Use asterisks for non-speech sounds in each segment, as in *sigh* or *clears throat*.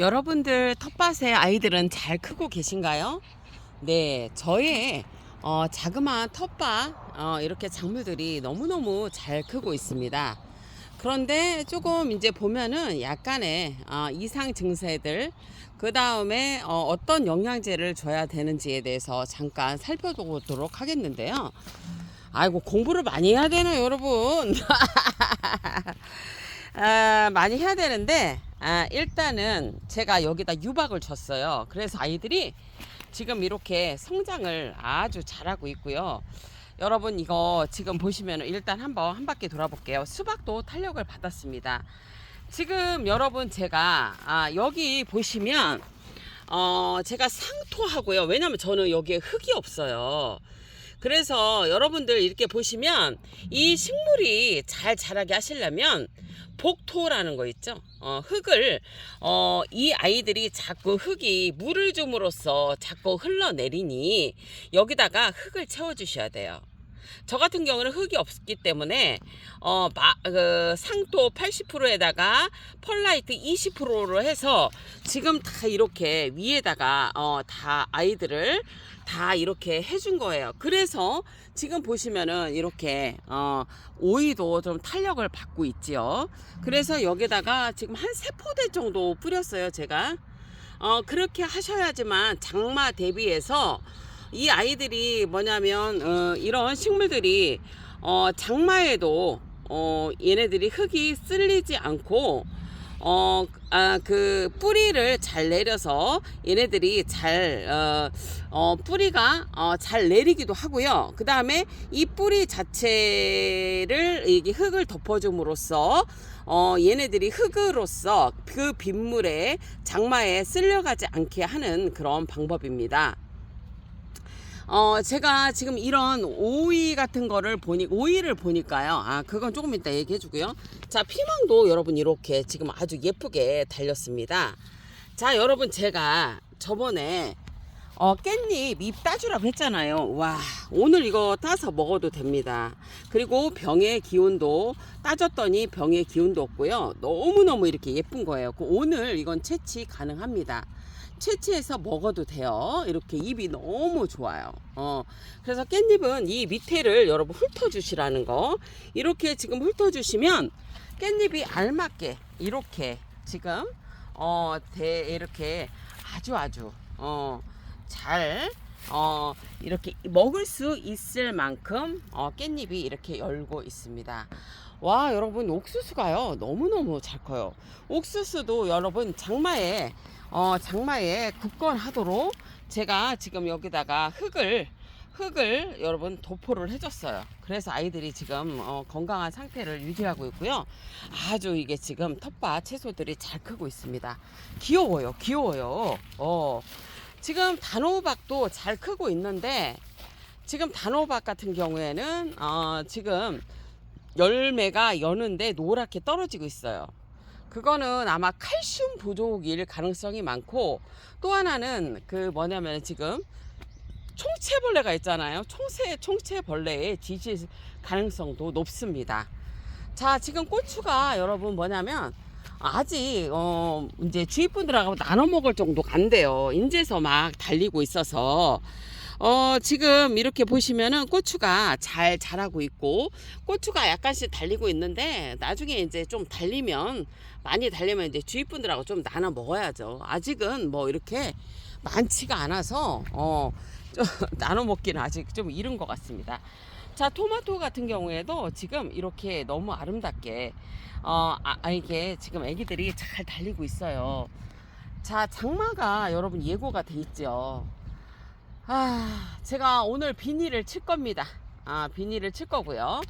여러분들 텃밭에 아이들은 잘 크고 계신가요? 네, 저의 어, 자그마한 텃밭 어, 이렇게 작물들이 너무너무 잘 크고 있습니다. 그런데 조금 이제 보면은 약간의 어, 이상 증세들 그 다음에 어, 떤 영양제를 줘야 되는지에 대해서 잠깐 살펴보도록 하겠는데요. 아이고 공부를 많이 해야 되나 여러분? *laughs* 아, 많이 해야 되는데 아, 일단은 제가 여기다 유박을 줬어요. 그래서 아이들이 지금 이렇게 성장을 아주 잘하고 있고요. 여러분 이거 지금 보시면 일단 한번 한 바퀴 돌아볼게요. 수박도 탄력을 받았습니다. 지금 여러분 제가 아, 여기 보시면 어, 제가 상토하고요. 왜냐면 저는 여기에 흙이 없어요. 그래서 여러분들 이렇게 보시면 이 식물이 잘 자라게 하시려면 복토라는 거 있죠. 어, 흙을 어, 이 아이들이 자꾸 흙이 물을 줌으로써 자꾸 흘러내리니 여기다가 흙을 채워 주셔야 돼요. 저 같은 경우는 흙이 없기 때문에 어, 마, 그 상토 80%에다가 펄라이트 20%로 해서 지금 다 이렇게 위에다가 어, 다 아이들을 다 이렇게 해준 거예요. 그래서 지금 보시면은 이렇게 어, 오이도 좀 탄력을 받고 있지요. 그래서 여기다가 지금 한 세 포대 정도 뿌렸어요, 제가. 어, 그렇게 하셔야지만 장마 대비해서 이 아이들이 뭐냐면 어, 이런 식물들이 어, 장마에도 어, 얘네들이 흙이 쓸리지 않고 어, 아, 그 뿌리를 잘 내려서 얘네들이 잘, 어, 어, 뿌리가, 어, 잘 내리기도 하고요. 그 다음에 이 뿌리 자체를 이게 흙을 덮어줌으로써 어, 얘네들이 흙으로서 그 빗물에 장마에 쓸려가지 않게 하는 그런 방법입니다. 어, 제가 지금 이런 오이 같은 거를 보니, 오이를 보니까요. 아, 그건 조금 이따 얘기해 주고요. 자, 피망도 여러분 이렇게 지금 아주 예쁘게 달렸습니다. 자, 여러분 제가 저번에 어, 깻잎 잎 따주라고 했잖아요. 와, 오늘 이거 따서 먹어도 됩니다. 그리고 병의 기운도 따졌더니 병의 기운도 없고요. 너무너무 이렇게 예쁜 거예요. 그 오늘 이건 채취 가능합니다. 채취해서 먹어도 돼요. 이렇게 잎이 너무 좋아요. 어, 그래서 깻잎은 이 밑에를 여러분 훑어주시라는 거. 이렇게 지금 훑어주시면 깻잎이 알맞게 이렇게 지금 어, 대, 이렇게 아주 아주 어, 잘 어, 이렇게 먹을 수 있을 만큼 어, 깻잎이 이렇게 열고 있습니다. 와 여러분 옥수수가요 너무너무 잘 커요 옥수수도 여러분 장마에 어, 장마에 굳건하도록 제가 지금 여기다가 흙을 흙을 여러분 도포를 해줬어요. 그래서 아이들이 지금 어, 건강한 상태를 유지하고 있고요. 아주 이게 지금 텃밭 채소들이 잘 크고 있습니다. 귀여워요, 귀여워요. 어, 지금 단호박도 잘 크고 있는데 지금 단호박 같은 경우에는 어, 지금 열매가 여는데 노랗게 떨어지고 있어요. 그거는 아마 칼슘 부족일 가능성이 많고 또 하나는 그 뭐냐면 지금 총체벌레가 있잖아요. 총체 총체벌레의 지질 가능성도 높습니다. 자, 지금 고추가 여러분 뭐냐면 아직 어 이제 주위 분들하고 나눠 먹을 정도가 안 돼요. 인제서 막 달리고 있어서 어, 지금 이렇게 보시면은 고추가 잘 자라고 있고, 고추가 약간씩 달리고 있는데, 나중에 이제 좀 달리면, 많이 달리면 이제 주위 분들하고 좀 나눠 먹어야죠. 아직은 뭐 이렇게 많지가 않아서, 어, *laughs* 좀 나눠 먹기는 아직 좀 이른 것 같습니다. 자, 토마토 같은 경우에도 지금 이렇게 너무 아름답게, 어, 아, 아, 이게 지금 애기들이 잘 달리고 있어요. 자, 장마가 여러분 예고가 돼 있죠. 아, 제가 오늘 비닐을 칠 겁니다. 아, 비닐을 칠 거고요.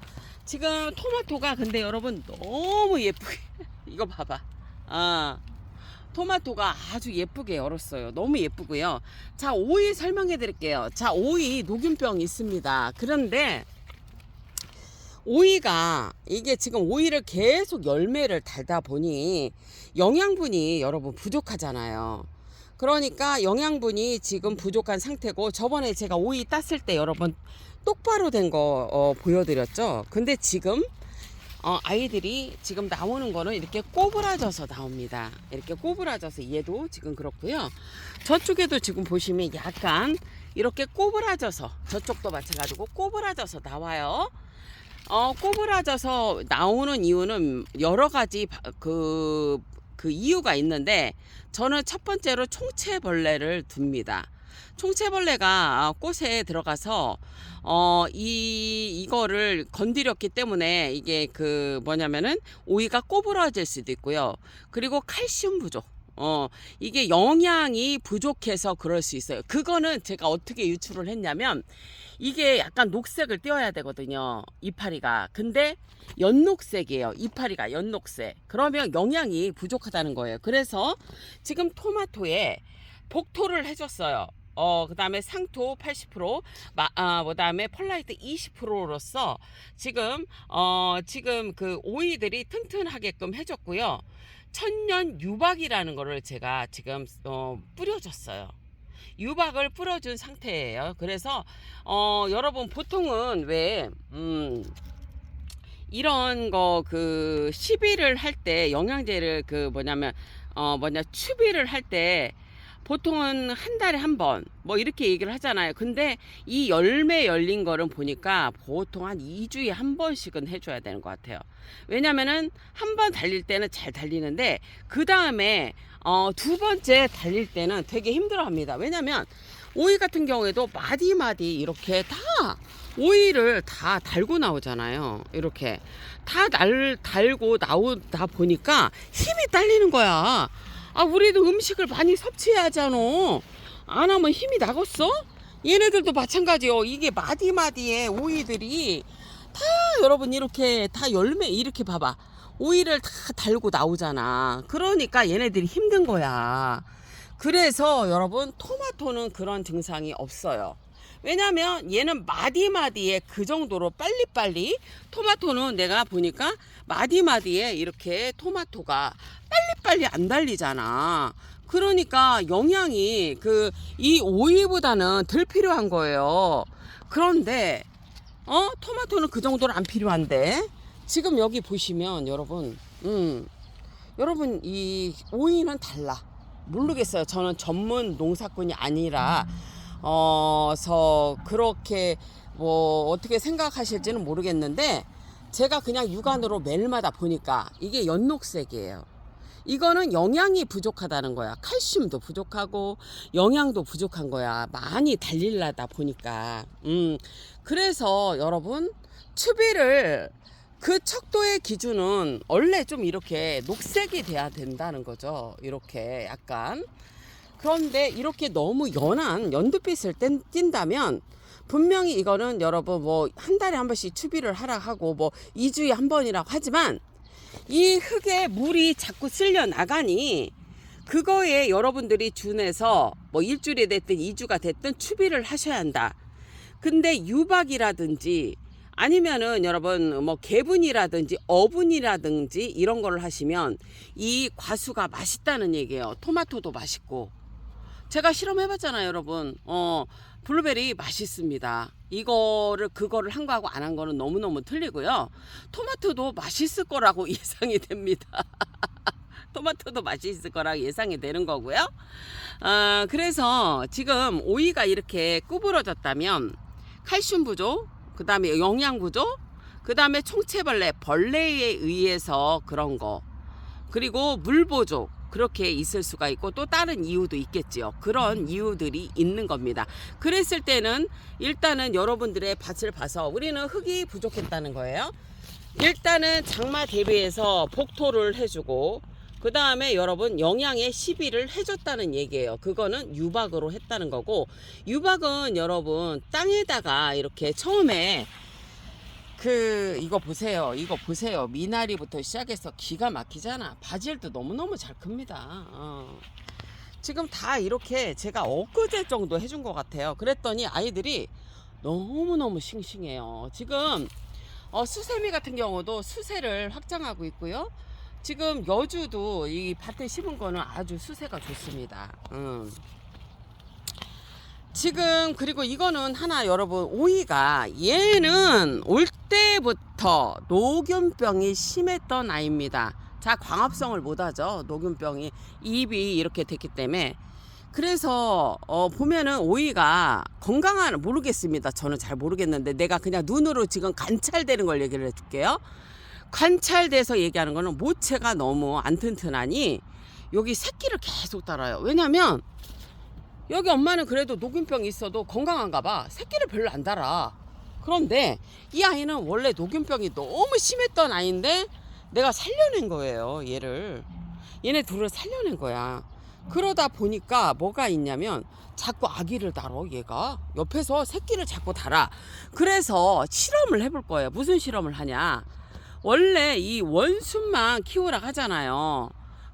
지금 토마토가 근데 여러분 너무 예쁘게 *laughs* 이거 봐봐. 아, 토마토가 아주 예쁘게 열었어요. 너무 예쁘고요. 자, 오이 설명해 드릴게요. 자, 오이 녹균병 있습니다. 그런데 오이가 이게 지금 오이를 계속 열매를 달다 보니 영양분이 여러분 부족하잖아요. 그러니까 영양분이 지금 부족한 상태고 저번에 제가 오이 땄을 때 여러분 똑바로 된거 어, 보여드렸죠. 근데 지금 어, 아이들이 지금 나오는 거는 이렇게 꼬부라져서 나옵니다. 이렇게 꼬부라져서 얘도 지금 그렇고요. 저쪽에도 지금 보시면 약간 이렇게 꼬부라져서 저쪽도 마찬가지고 꼬부라져서 나와요. 어, 꼬부라져서 나오는 이유는 여러 가지 바- 그, 그 이유가 있는데 저는 첫 번째로 총체벌레를 둡니다. 총체벌레가 꽃에 들어가서 어, 이, 이거를 건드렸기 때문에 이게 그 뭐냐면은 오이가 꼬부라질 수도 있고요. 그리고 칼슘 부족. 어, 이게 영양이 부족해서 그럴 수 있어요. 그거는 제가 어떻게 유출을 했냐면 이게 약간 녹색을 띄어야 되거든요. 이파리가. 근데 연녹색이에요. 이파리가 연녹색. 그러면 영양이 부족하다는 거예요. 그래서 지금 토마토에 복토를 해줬어요. 어, 그 다음에 상토 80%, 마, 아, 그 다음에 펄라이트 20%로서 지금, 어, 지금 그 오이들이 튼튼하게끔 해줬고요. 천년 유박이라는 거를 제가 지금, 어, 뿌려줬어요. 유박을 뿌려준 상태예요. 그래서, 어, 여러분 보통은 왜, 음, 이런 거 그 시비를 할 때 영양제를 그 뭐냐면 어 뭐냐 추비를 할 때 보통은 한 달에 한 번 뭐 이렇게 얘기를 하잖아요. 근데 이 열매 열린 거를 보니까 보통 한 2주에 한 번씩은 해줘야 되는 것 같아요. 왜냐면은 한 번 달릴 때는 잘 달리는데 그 다음에 어, 두 번째 달릴 때는 되게 힘들어 합니다. 왜냐면 오이 같은 경우에도 마디마디 이렇게 다 오이를 다 달고 나오잖아요. 이렇게 다 달, 달고 나오다 보니까 힘이 딸리는 거야. 아, 우리도 음식을 많이 섭취해야 하잖아. 안 하면 힘이 나겠어? 얘네들도 마찬가지요. 이게 마디마디의 오이들이 다 여러분 이렇게 다 열매 이렇게 봐봐. 오이를 다 달고 나오잖아. 그러니까 얘네들이 힘든 거야. 그래서 여러분 토마토는 그런 증상이 없어요. 왜냐면 얘는 마디마디에 그 정도로 빨리빨리 토마토는 내가 보니까 마디마디에 이렇게 토마토가 빨리빨리 안 달리잖아. 그러니까 영양이 그 이 오이보다는 덜 필요한 거예요. 그런데 어 토마토는 그 정도는 안 필요한데 지금 여기 보시면 여러분 음 여러분 이 오이는 달라 모르겠어요 저는 전문 농사꾼이 아니라 어서 그렇게 뭐 어떻게 생각하실지는 모르겠는데 제가 그냥 육안으로 매일마다 보니까 이게 연녹색이에요. 이거는 영양이 부족하다는 거야. 칼슘도 부족하고 영양도 부족한 거야. 많이 달릴라다 보니까. 음. 그래서 여러분 추비를 그 척도의 기준은 원래 좀 이렇게 녹색이 돼야 된다는 거죠. 이렇게 약간. 그런데 이렇게 너무 연한 연두빛을 뗀- 띈다면 분명히 이거는 여러분 뭐 한 달에 한 번씩 추비를 하라 하고 뭐 2주에 한 번이라고 하지만 이 흙에 물이 자꾸 쓸려 나가니 그거에 여러분들이 준해서 뭐 일주일이 됐든 2주가 됐든 추비를 하셔야 한다. 근데 유박이라든지 아니면은 여러분 뭐 개분이라든지 어분이라든지 이런 거를 하시면 이 과수가 맛있다는 얘기예요. 토마토도 맛있고 제가 실험해봤잖아요, 여러분. 어, 블루베리 맛있습니다. 이거를 그거를 한 거하고 안 한 거는 너무 너무 틀리고요. 토마토도 맛있을 거라고 *laughs* 예상이 됩니다. *laughs* 토마토도 맛있을 거라고 예상이 되는 거고요. 어, 그래서 지금 오이가 이렇게 구부러졌다면 칼슘 부족, 그 다음에 영양 부족, 그 다음에 총체벌레, 벌레에 의해서 그런 거, 그리고 물 부족, 그렇게 있을 수가 있고 또 다른 이유도 있겠지요. 그런 이유들이 있는 겁니다. 그랬을 때는 일단은 여러분들의 밭을 봐서 우리는 흙이 부족했다는 거예요. 일단은 장마 대비해서 복토를 해주고 그 다음에 여러분 영양의 시비를 해줬다는 얘기예요. 그거는 유박으로 했다는 거고 유박은 여러분 땅에다가 이렇게 처음에 그 이거 보세요. 이거 보세요. 미나리부터 시작해서 기가 막히잖아. 바질도 너무너무 잘 큽니다. 어. 지금 다 이렇게 제가 엊그제 정도 해준 것 같아요. 그랬더니 아이들이 너무너무 싱싱해요. 지금 어, 수세미 같은 경우도 수세를 확장하고 있고요. 지금 여주도 이 밭에 심은 거는 아주 수세가 좋습니다. 음. 지금 그리고 이거는 하나 여러분 오이가 얘는 올 때부터 녹균병이 심했던 아이입니다. 자 광합성을 못하죠. 녹균병이 입이 이렇게 됐기 때문에 그래서 어 보면은 오이가 건강한 모르겠습니다. 저는 잘 모르겠는데 내가 그냥 눈으로 지금 관찰되는 걸 얘기를 해줄게요. 관찰돼서 얘기하는 거는 모체가 너무 안 튼튼하니 여기 새끼를 계속 달아요. 왜냐면 여기 엄마는 그래도 녹균병이 있어도 건강한가 봐. 새끼를 별로 안 달아. 그런데 이 아이는 원래 녹균병이 너무 심했던 아이인데 내가 살려낸 거예요. 얘를. 얘네 둘을 살려낸 거야. 그러다 보니까 뭐가 있냐면 자꾸 아기를 달어 얘가 옆에서 새끼를 자꾸 달아. 그래서 실험을 해볼 거예요. 무슨 실험을 하냐? 원래 이 원순만 키우라 하잖아요.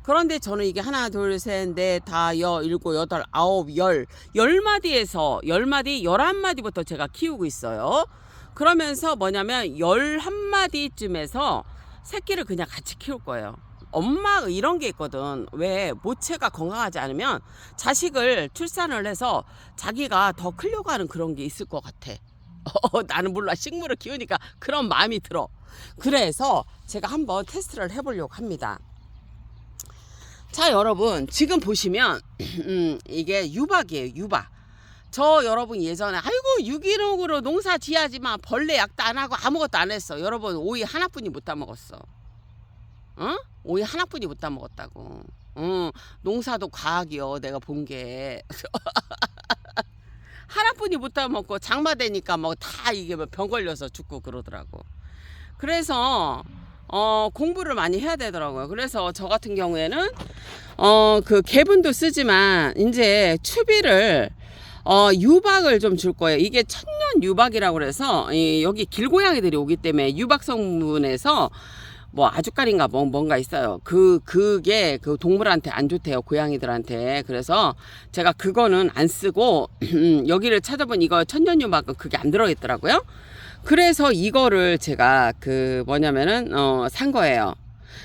그런데 저는 이게 하나, 둘, 셋, 넷, 다, 여, 일곱, 여덟, 아홉, 열, 열 마디에서 열 마디, 열한 마디부터 제가 키우고 있어요. 그러면서 뭐냐면 열한 마디쯤에서 새끼를 그냥 같이 키울 거예요. 엄마 이런 게 있거든. 왜 모체가 건강하지 않으면 자식을 출산을 해서 자기가 더 크려고 하는 그런 게 있을 것 같아. *laughs* 어, 나는 몰라 식물을 키우니까 그런 마음이 들어. 그래서 제가 한번 테스트를 해보려고 합니다. 자 여러분 지금 보시면 *clears throat* 음, 이게 유박이에요 유박. 저 여러분 예전에 아이고 유기농으로 농사 지어야지만 벌레 약도 안 하고 아무것도 안 했어. 여러분 오이 하나뿐이 못 따먹었어. 어? 오이 하나뿐이 못 따먹었다고. 응, 농사도 과학이요 내가 본 게. *laughs* 하나뿐이 못 따먹고 장마 되니까 뭐 다 이게 뭐병 걸려서 죽고 그러더라고. 그래서 어, 공부를 많이 해야 되더라고요. 그래서 저 같은 경우에는 어, 그 개분도 쓰지만 이제 추비를 어, 유박을 좀 줄 거예요. 이게 천년 유박이라고 그래서 이, 여기 길고양이들이 오기 때문에 유박 성분에서 뭐 아주까리인가 뭐 뭔가 있어요. 그 그게 그 동물한테 안 좋대요. 고양이들한테. 그래서 제가 그거는 안 쓰고 *clears throat* 여기를 찾아본 이거 천년 유박은 그게 안 들어 있더라고요. 그래서 이거를 제가 그 뭐냐면은 어 산 거예요.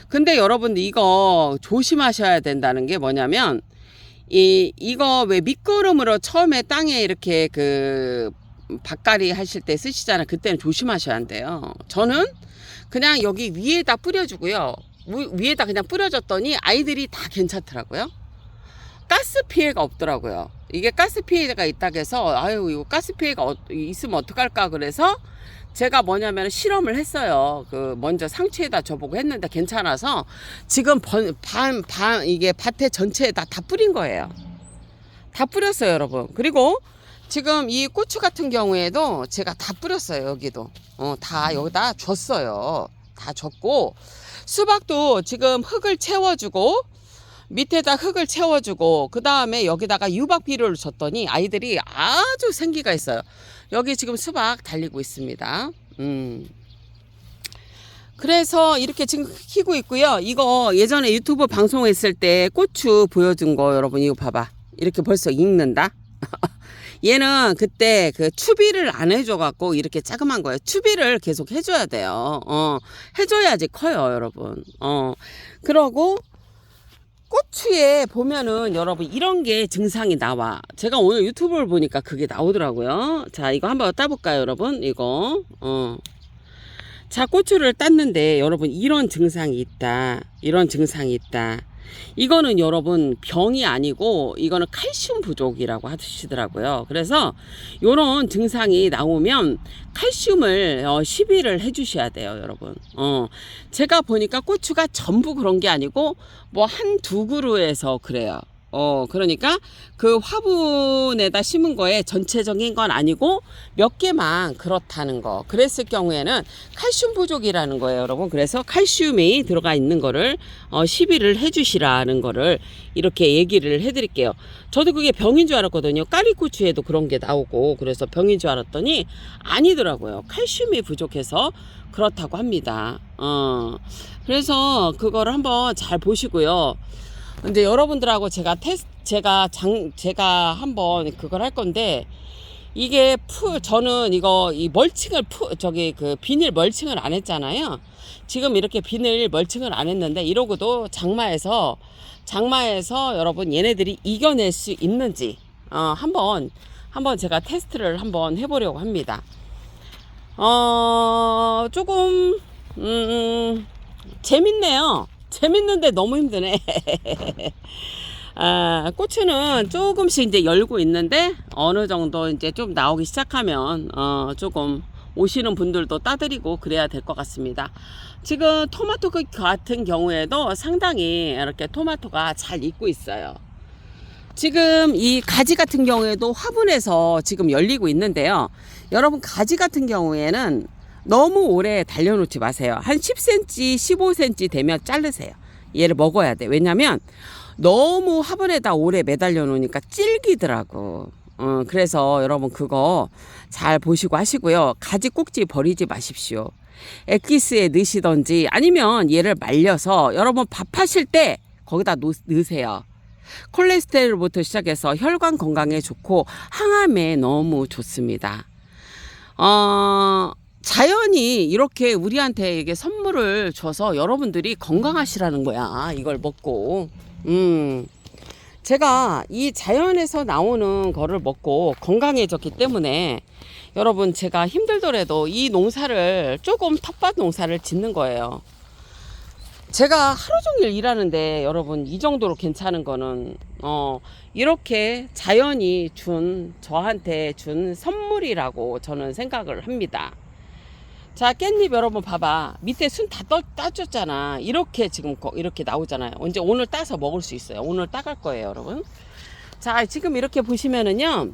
근데 여러분들 이거 조심하셔야 된다는 게 뭐냐면 이 이거 왜 밑거름으로 처음에 땅에 이렇게 그 밭갈이 하실 때 쓰시잖아요. 그때는 조심하셔야 한대요. 저는 그냥 여기 위에다 뿌려주고요. 위- 위에다 그냥 뿌려줬더니 아이들이 다 괜찮더라고요. 가스 피해가 없더라고요. 이게 가스 피해가 있다고 해서 아유 이거 가스 피해가 어- 있으면 어떡할까 그래서 제가 뭐냐면 실험을 했어요. 그 먼저 상추에다 줘보고 했는데 괜찮아서 지금 번, 반, 반 이게 밭에 전체에다 다 뿌린 거예요. 다 뿌렸어요, 여러분. 그리고 지금 이 고추 같은 경우에도 제가 다 뿌렸어요, 여기도. 어, 다 여기다 줬어요. 다 줬고 수박도 지금 흙을 채워주고 밑에다 흙을 채워주고 그 다음에 여기다가 유박 비료를 줬더니 아이들이 아주 생기가 있어요. 여기 지금 수박 달리고 있습니다. 음. 그래서 이렇게 지금 키고 있고요. 이거 예전에 유튜브 방송했을 때 고추 보여준 거 여러분 이거 봐봐. 이렇게 벌써 익는다. *laughs* 얘는 그때 그 추비를 안 해줘갖고 이렇게 자그만 거예요. 추비를 계속 해줘야 돼요. 어, 해줘야지 커요, 여러분. 어, 그러고 고추에 보면은 여러분 이런 게 증상이 나와. 제가 오늘 유튜브를 보니까 그게 나오더라고요. 자, 이거 한번 따볼까요, 여러분? 이거. 어. 자, 고추를 땄는데 여러분 이런 증상이 있다. 이런 증상이 있다. 이거는 여러분 병이 아니고 이거는 칼슘 부족이라고 하시더라고요. 그래서 이런 증상이 나오면 칼슘을 어, 시비를 해주셔야 돼요, 여러분. 어, 제가 보니까 고추가 전부 그런 게 아니고 뭐 한 두 그루에서 그래요. 어, 그러니까 그 화분에다 심은 거에 전체적인 건 아니고 몇 개만 그렇다는 거. 그랬을 경우에는 칼슘 부족이라는 거예요, 여러분. 그래서 칼슘이 들어가 있는 거를 어, 시비를 해주시라는 거를 이렇게 얘기를 해드릴게요. 저도 그게 병인 줄 알았거든요. 까리고추에도 그런 게 나오고 그래서 병인 줄 알았더니 아니더라고요. 칼슘이 부족해서 그렇다고 합니다. 어, 그래서 그거를 한번 잘 보시고요. 근데 여러분들하고 제가 테스 제가 장 제가 한번 그걸 할 건데 이게 푸 저는 이거 이 멀칭을 푸 저기 그 비닐 멀칭을 안 했잖아요. 지금 이렇게 비닐 멀칭을 안 했는데 이러고도 장마에서 장마에서 여러분 얘네들이 이겨낼 수 있는지 어 한번 한번 제가 테스트를 한번 해보려고 합니다. 어, 조금, 음, 재밌네요. 재밌는데 너무 힘드네. 아, 고추는 조금씩 이제 열고 있는데 어느 정도 이제 좀 나오기 시작하면 어, 조금 오시는 분들도 따드리고 그래야 될 것 같습니다. 지금 토마토 그 같은 경우에도 상당히 이렇게 토마토가 잘 익고 있어요. 지금 이 가지 같은 경우에도 화분에서 지금 열리고 있는데요. 여러분 가지 같은 경우에는 너무 오래 달려놓지 마세요. 한 10cm, 15cm 되면 자르세요. 얘를 먹어야 돼. 왜냐면 너무 화분에다 오래 매달려 놓으니까 질기더라고. 어, 그래서 여러분 그거 잘 보시고 하시고요. 가지 꼭지 버리지 마십시오. 엑기스에 넣으시던지 아니면 얘를 말려서 여러분 밥하실 때 거기다 놓, 넣으세요. 콜레스테롤부터 시작해서 혈관 건강에 좋고 항암에 너무 좋습니다. 어, 자연이 이렇게 우리한테 이게 선물을 줘서 여러분들이 건강하시라는 거야. 이걸 먹고. 음. 제가 이 자연에서 나오는 거를 먹고 건강해졌기 때문에 여러분 제가 힘들더라도 이 농사를 조금 텃밭 농사를 짓는 거예요. 제가 하루 종일 일하는데 여러분 이 정도로 괜찮은 거는 어 이렇게 자연이 준 저한테 준 선물이라고 저는 생각을 합니다. 자 깻잎 여러분 봐봐. 밑에 순 다 따줬잖아. 이렇게 지금 거- 이렇게 나오잖아요. 언제 오늘 따서 먹을 수 있어요. 오늘 따갈 거예요 여러분. 자 지금 이렇게 보시면은요.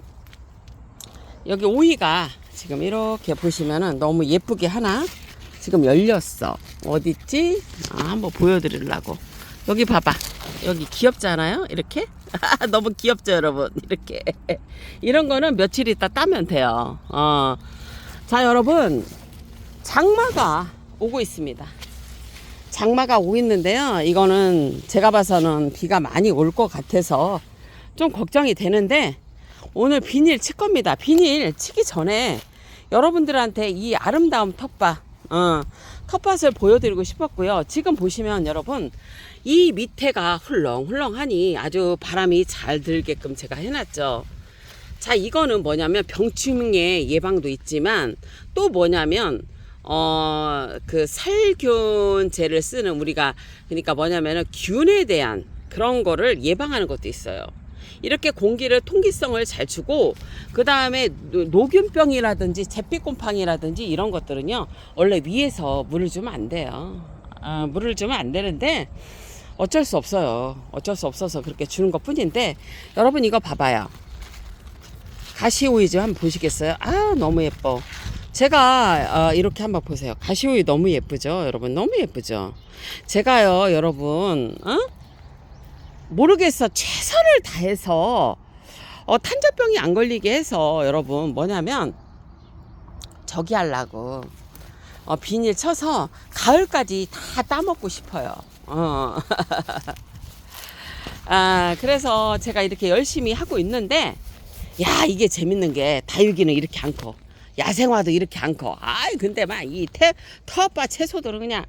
여기 오이가 지금 이렇게 보시면은 너무 예쁘게 하나 지금 열렸어. 어딨지? 아, 한번 보여드리려고. 여기 봐봐. 여기 귀엽잖아요? 이렇게? *laughs* 너무 귀엽죠 여러분? 이렇게. *laughs* 이런 거는 며칠 있다 따면 돼요. 어. 자 여러분 장마가 오고 있습니다. 장마가 오고 있는데요. 이거는 제가 봐서는 비가 많이 올 것 같아서 좀 걱정이 되는데 오늘 비닐 칠 겁니다. 비닐 치기 전에 여러분들한테 이 아름다운 텃밭, 어, 텃밭을 보여드리고 싶었고요. 지금 보시면 여러분 이 밑에가 훌렁훌렁하니 아주 바람이 잘 들게끔 제가 해놨죠. 자, 이거는 뭐냐면 병충해 예방도 있지만 또 뭐냐면 어, 그 살균제를 쓰는 우리가 그러니까 뭐냐면은 균에 대한 그런 거를 예방하는 것도 있어요. 이렇게 공기를 통기성을 잘 주고 그 다음에 노균병이라든지 잿빛곰팡이라든지 이런 것들은요 원래 위에서 물을 주면 안 돼요. 아, 물을 주면 안 되는데 어쩔 수 없어요. 어쩔 수 없어서 그렇게 주는 것 뿐인데 여러분 이거 봐봐요. 가시오이 좀 한번 보시겠어요? 아 너무 예뻐. 제가 어, 이렇게 한번 보세요. 가시오이 너무 예쁘죠, 여러분? 너무 예쁘죠. 제가요, 여러분, 어? 모르겠어. 최선을 다해서 어, 탄저병이 안 걸리게 해서 여러분 뭐냐면 저기 하려고 어, 비닐 쳐서 가을까지 다 따먹고 싶어요. 어. *laughs* 아, 그래서 제가 이렇게 열심히 하고 있는데 야 이게 재밌는 게 다육이는 이렇게 안 커. 야생화도 이렇게 안 커. 아이 근데 막 이 텃밭 채소들은 그냥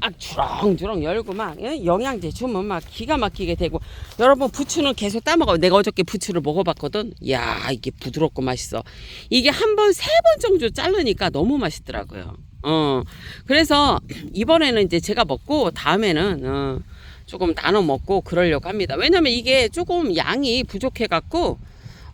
막 주렁주렁 열고 막 예? 영양제 주면 막 기가 막히게 되고 여러분 부추는 계속 따먹어. 내가 어저께 부추를 먹어봤거든. 야 이게 부드럽고 맛있어. 이게 한 번 세 번 정도 자르니까 너무 맛있더라고요. 어 그래서 이번에는 이제 제가 먹고 다음에는 어, 조금 나눠 먹고 그러려고 합니다. 왜냐면 이게 조금 양이 부족해 갖고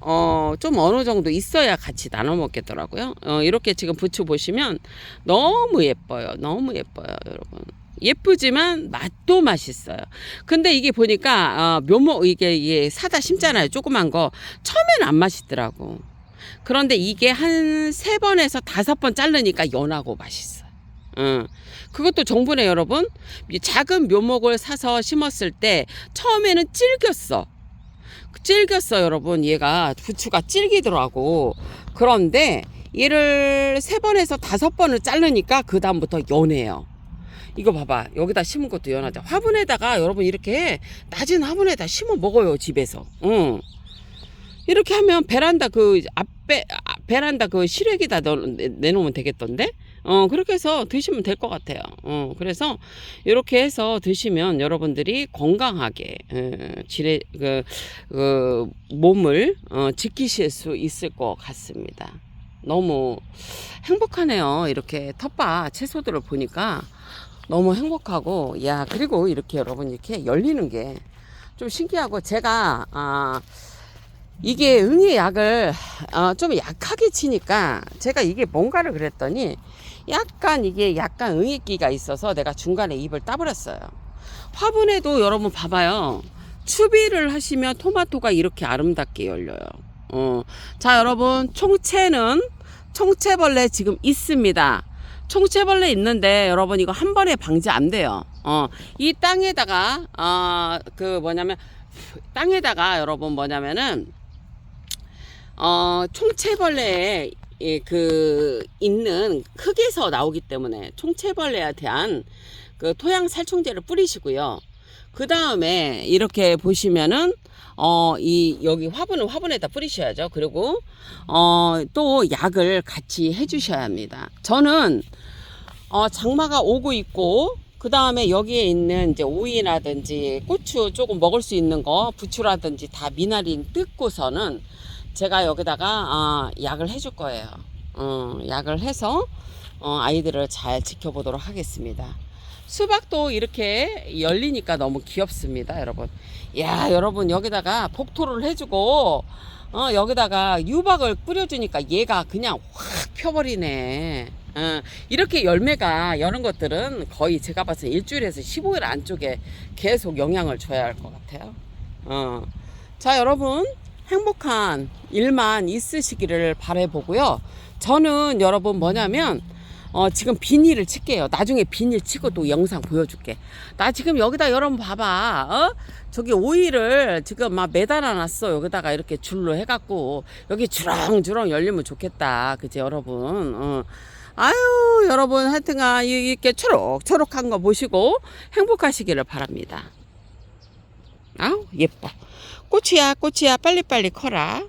어, 좀 어느 정도 있어야 같이 나눠 먹겠더라고요. 어, 이렇게 지금 부추 보시면 너무 예뻐요. 너무 예뻐요, 여러분. 예쁘지만 맛도 맛있어요. 근데 이게 보니까 어, 묘목 이게, 이게 사다 심잖아요. 조그만 거 처음에는 안 맛있더라고. 그런데 이게 한 세 번에서 다섯 번 자르니까 연하고 맛있어요. 응. 그것도 정부네 여러분. 이 작은 묘목을 사서 심었을 때 처음에는 질겼어. 질겼어 여러분. 얘가 부추가 질기더라고. 그런데 얘를 세 번에서 다섯 번을 자르니까 그 다음부터 연해요. 이거 봐봐. 여기다 심은 것도 연하죠. 화분에다가 여러분 이렇게 낮은 화분에다 심어 먹어요 집에서. 응. 이렇게 하면 베란다 그 앞에 아, 베란다 그 실외기다 내놓으면 되겠던데 어, 그렇게 해서 드시면 될 것 같아요. 어, 그래서 이렇게 해서 드시면 여러분들이 건강하게, 어, 지레, 그, 그, 몸을, 어, 지키실 수 있을 것 같습니다. 너무 행복하네요. 이렇게 텃밭 채소들을 보니까 너무 행복하고, 야, 그리고 이렇게 여러분 이렇게 열리는 게 좀 신기하고, 제가, 아, 이게 응애 약을 어, 좀 약하게 치니까 제가 이게 뭔가를 그랬더니 약간 이게 약간 응애기가 있어서 내가 중간에 입을 따버렸어요. 화분에도 여러분 봐봐요. 추비를 하시면 토마토가 이렇게 아름답게 열려요. 어. 자 여러분 총채는 총채벌레 지금 있습니다. 총채벌레 있는데 여러분 이거 한 번에 방지 안 돼요. 어, 이 땅에다가 어, 그 뭐냐면 땅에다가 여러분 뭐냐면은 어, 총채벌레에 예, 그 있는 흙에서 나오기 때문에 총채벌레에 대한 그 토양 살충제를 뿌리시고요. 그 다음에 이렇게 보시면은 어, 이 여기 화분은 화분에다 뿌리셔야죠. 그리고 어, 또 약을 같이 해주셔야 합니다. 저는 어, 장마가 오고 있고 그 다음에 여기에 있는 이제 오이라든지 고추 조금 먹을 수 있는 거 부추라든지 다 미나리 뜯고서는 제가 여기다가 아, 약을 해줄 거예요. 어, 약을 해서 어, 아이들을 잘 지켜보도록 하겠습니다. 수박도 이렇게 열리니까 너무 귀엽습니다, 여러분. 야, 여러분 여기다가 복토를 해주고 어, 여기다가 유박을 뿌려주니까 얘가 그냥 확 펴버리네. 어, 이렇게 열매가 여는 것들은 거의 제가 봤을 때 일주일에서 15일 안쪽에 계속 영향을 줘야 할 것 같아요. 어. 자, 여러분. 행복한 일만 있으시기를 바라보고요. 저는 여러분 뭐냐면 어, 지금 비닐을 칠게요. 나중에 비닐 치고 또 영상 보여줄게. 나 지금 여기다 여러분 봐봐. 어? 저기 오이를 지금 막 매달아 놨어. 여기다가 이렇게 줄로 해갖고 여기 주렁주렁 열리면 좋겠다. 그지 여러분. 어. 아유 여러분 하여튼간 이렇게 초록초록한 거 보시고 행복하시기를 바랍니다. 아우 예뻐. 꽃이야 꽃이야 빨리빨리 커라.